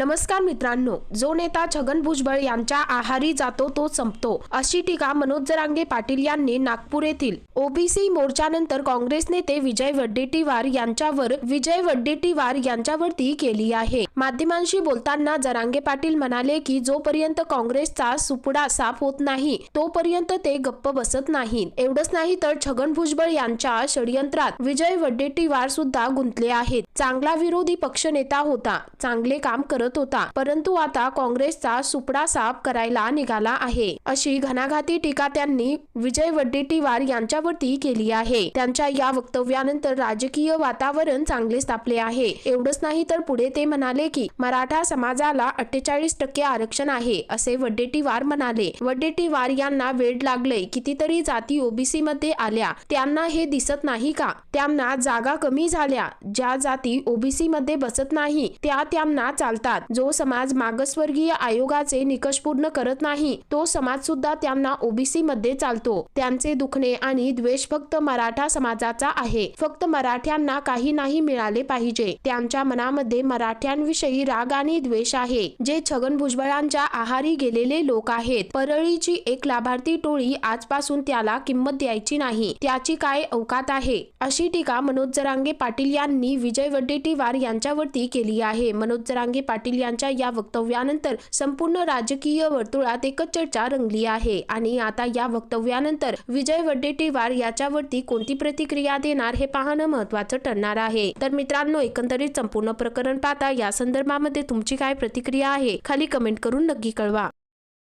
नमस्कार मित्रांनो जो नेता छगन भुजबळ यांच्या आहारी जातो तो संपतो. अशी टीका मनोज जरांगे पाटील यांनी नागपूर येथील ओबीसी मोर्चानंतर काँग्रेस नेते विजय वड्डेटीवार यांच्यावर विजय वड्डेटीवार यांच्यावरती केली आहे. माध्यमांशी बोलताना जरांगे पाटील म्हणाले की जोपर्यंत काँग्रेसचा सुपडा साफ होत नाही तोपर्यंत ते गप्प बसत नाहीत एवढंच नाही तर छगन भुजबळ यांच्या षडयंत्रात विजय वड्डेटीवार सुद्धा गुंतले आहेत. चांगला विरोधी पक्षनेता होता. चांगले काम करत होता. परंतु आता काँग्रेसचा सुपडा साफ करायला निघाला आहे. अशी घणाघाती टीका त्यांनी विजय वड्डेटीवार यांच्यावरती केली आहे. त्यांच्या या वक्तव्यानंतर राजकीय वातावरण चांगले तापले आहे. एवढंच नाही तर पुढे ते म्हणाले की मराठा समाजाला अठ्ठेचाळीस टक्के आरक्षण आहे असे वड्डेटीवार म्हणाले. वड्डेटीवार यांना वेळ लागले कितीतरी जाती ओबीसी मध्ये आल्या. त्यांना हे दिसत नाही का? त्यांना जागा कमी झाल्या. ज्या जाती ओबीसी मध्ये बसत नाही त्या त्यांना चालतात. जो समाज मागासवर्गीय आयोगाचे निकष पूर्ण करत नाही तो समाज सुद्धा त्यांना ओबीसी मध्ये चालतो. त्यांचे दुखणे आणि द्वेष फक्त मराठा समाजाचा आहे. फक्त मराठ्यांना काही नाही मिळाले पाहिजे. त्यांच्या मनामध्ये मराठ्यांविषयी राग आणि द्वेष आहे. जे छगन भुजबळांच्या आहारी गेलेले लोक आहेत. परळीची एक लाभार्थी टोळी आजपासून त्याला किंमत द्यायची नाही. त्याची काय अवकात आहे? अशी टीका मनोज जरांगे पाटील यांनी विजय वड्डेटीवार यांच्यावरती केली आहे. मनोज जरांगे पाटील पाटील यांच्या या वक्तव्यानंतर संपूर्ण राजकीय वर्तुळात एकच चर्चा रंगली आहे. आणि आता या वक्तव्यानंतर विजय वड्डेटीवार याच्यावरती कोणती प्रतिक्रिया देणार हे पाहणं महत्वाचं ठरणार आहे. तर मित्रांनो एकंदरीत संपूर्ण प्रकरण पाहता या संदर्भामध्ये तुमची काय प्रतिक्रिया आहे? खाली कमेंट करून नक्की कळवा.